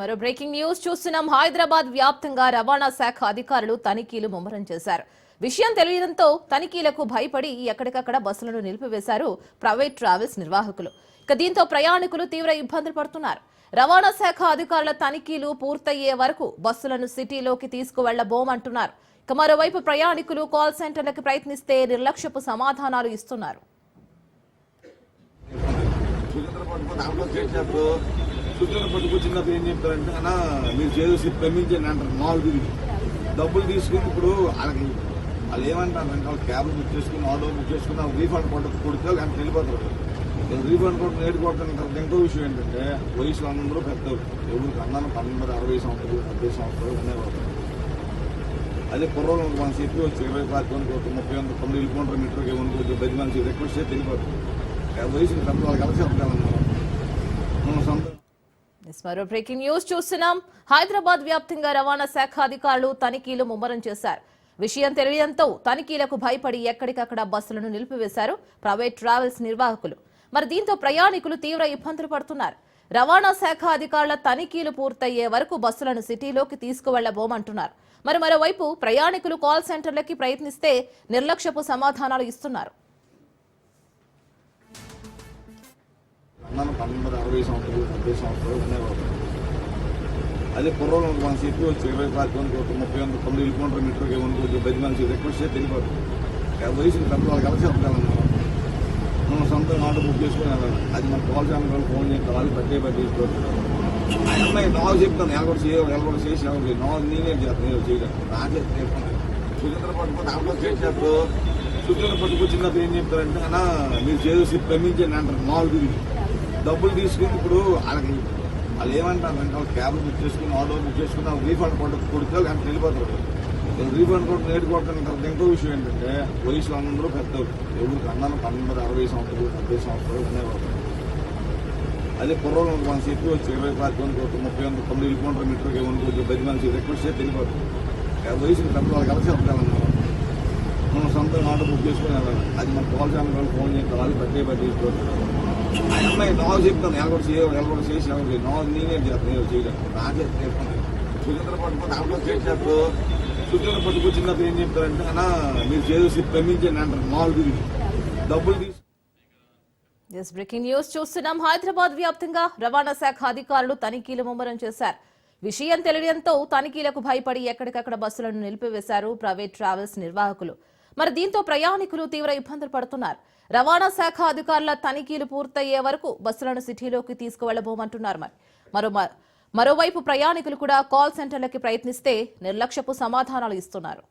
మరో breaking news. చూస్తున్నాం హైదరాబాద్ వ్యాప్తంగా రవాణా శాఖ అధికారులు తనిఖీలు ముమ్మరం చేశారు. విషయం తెలియడంతో తనిఖీలకు భయపడి ఎక్కడికక్కడ బస్సులను నిలిపివేశారు ప్రైవేట్ ట్రావెల్స్ నిర్వాహకులు. ఇక దీంతో ప్రయాణికులు తీవ్ర ఇబ్బందులు పడుతున్నారు. రవాణా శాఖ అధికారుల తనిఖీలు పూర్తయ్యే వరకు బస్సులను సిటీలోకి తీసుకువెళ్ళబోమంటున్నారు. ఇక మరోవైపు ప్రయాణికులు కాల్ సెంటర్లకు ప్రయత్నిస్తే నిర్లక్ష్యపు సమాధానాలు ఇస్తున్నారు. సుచంద్ర పట్టుకొచ్చినప్పుడు ఏం చెప్తారంటే అన్న మీరు చేసి పెంపించండి అంటారు. మామూలు డబ్బులు తీసుకుని ఇప్పుడు వాళ్ళకి వాళ్ళు ఏమంటారంటే వాళ్ళు క్యాబ్ బుక్ చేసుకుని ఆటో బుక్ చేసుకుని వాళ్ళు రీఫండ్ కొట్ట కొడితే వాళ్ళకి వెళ్ళిపోతారు రీఫండ్ కొట్టు నేడు ఇంకో విషయం ఏంటంటే వయసు అందరూ పెద్దలు ఎవరికి అందరం పన్నెండు అరవై సంవత్సరాలు డెబ్బై సంవత్సరాలు ఉండేవారు అదే కుర్రోళ్ళు మన చెప్పి వచ్చి ఇరవై పాతి వరకు ఒక ముప్పై వంద తొమ్మిది వెళ్ళిపోంటారు మీటర్కి ఏమనుకో పది మంది రిక్వెస్ట్ చేసి వెళ్ళిపోతారు వయసు పెద్ద వాళ్ళకి ఎలా చెప్తాను మనం సొంత మరో బ్రేకింగ్ న్యూస్ చూస్తున్నాం. హైదరాబాద్ వ్యాప్తంగా రవాణా శాఖ అధికారులు తనిఖీలు ముమ్మరం చేశారు. విషయం తెలియడంతో తనిఖీలకు భయపడి ఎక్కడికక్కడ బస్సులను నిలిపివేశారు ప్రైవేట్ ట్రావెల్స్ నిర్వాహకులు. మరి దీంతో ప్రయాణికులు తీవ్ర ఇబ్బందులు పడుతున్నారు. రవాణా శాఖ అధికారుల తనిఖీలు పూర్తయ్యే వరకు బస్సులను సిటీలోకి తీసుకువెళ్ళబోమంటున్నారు మరి మరోవైపు ప్రయాణికులు కాల్ సెంటర్లకి ప్రయత్నిస్తే నిర్లక్ష్యపు సమాధానాలు ఇస్తున్నారు. అందరం పన్నెండు అరవై సంవత్సరాలు డెబ్బై సంవత్సరాలు ఉండేవారు. అదే కుర్రోళ్ళు మన చెప్పి వచ్చి ఇరవై పాతి వరకు ఒక ముప్పై వంద తొమ్మిది కిలోమీటర్ మీటర్ ఏమనుకో పది మంది రిక్వెస్ట్ చేసి తెలియదు. వయసు పెద్ద వాళ్ళు కలిసి చెప్తాను మనం. సొంతంగా ఆటో బుక్ చేసుకుని వెళ్ళాలి. అది మన కాల్ ఛానల్ వాళ్ళు ఫోన్ చేసి వాళ్ళు పట్టే పట్టి తీసుకోవచ్చు ఆ అమ్మాయి నాకు చెప్తాను ఎలా చేయవు చేయ చేసి ఎవరు లేదు నాకు నేనే చేస్తాను నేను చేయలేదు నాకే చెప్పండి సుచంద్ర పట్టుకుని దాంట్లో చేసేటప్పుడు సుచంద్ర పట్టుకొచ్చినప్పుడు ఏం చెప్తారంటే అన్న మీరు చేసి పెంపించండి అంటారు. నాలుగు డబ్బులు తీసుకుని ఇప్పుడు వాళ్ళకి వాళ్ళు ఏమంటారంటే వాళ్ళు క్యాబ్ బుక్ చేసుకుని ఆటో బుక్ చేసుకుని వాళ్ళు రీఫండ్ కొట్ట కొడితే వాళ్ళు వెళ్ళిపోతారు? రీఫండ్ కొట్టు నేర్చుకోవడానికి తర్వాత ఇంకో విషయం ఏంటంటే వయసులో అందరూ పెద్దవారు ఎవరికి అందరం పన్నెండు అరవై సంవత్సరాలు డెబ్బై సంవత్సరాలు ఉండేవారు అదే కుర్రోళ్ళు మన చెప్పి వచ్చి ఇరవై పాతి మంది ఒక ముప్పై వంద తొమ్మిది కిలోమీటర్ మీటర్కి ఏమనుకో పది మంది రిక్వెస్ట్ చేసి వెళ్ళిపోతారు. వయసు తప్ప వాళ్ళకి కలిసి చెప్తాను మనం సొంతంగా ఆటో బుక్ చేసుకుని వెళ్ళాలి అది మన కాల్ ఛానల్ వాళ్ళు ఫోన్ చేయాలి వాళ్ళు పట్టే పట్టి తీసుకోవచ్చు అమ్మాయి నాకు చెప్తాను ఎలా కూడా ఎలా కూడా చేసి ఎవరు నాకు చేస్తాను? నేను చేయలేదు నాకే సుచంద్ర పట్టుకుని చేసేటప్పుడు సుచంద్ర ఏం చెప్తారంటే అన్న మీరు చేసి అంటారు మామూలు డబ్బులు ఎస్ బ్రేకింగ్ న్యూస్ చూస్తున్నాం హైదరాబాద్ వ్యాప్తంగా రవాణా శాఖ అధికారులు తనిఖీలు ముమ్మరం చేశారు. విషయం తెలియడంతో తనిఖీలకు భయపడి ఎక్కడికక్కడ బస్సులను నిలిపివేశారు ప్రైవేట్ ట్రావెల్స్ నిర్వాహకులు. మరి దీంతో ప్రయాణికులు తీవ్ర ఇబ్బందులు పడుతున్నారు. రవాణా శాఖ అధికారుల తనిఖీలు పూర్తయ్యే వరకు బస్సులను సిటీలోకి తీసుకువెళ్ళబోమంటున్నారు మరి. మరో మరోవైపు ప్రయాణికులు కూడా కాల్ సెంటర్లకి ప్రయత్నిస్తే నిర్లక్ష్యపు సమాధానాలు ఇస్తున్నారు.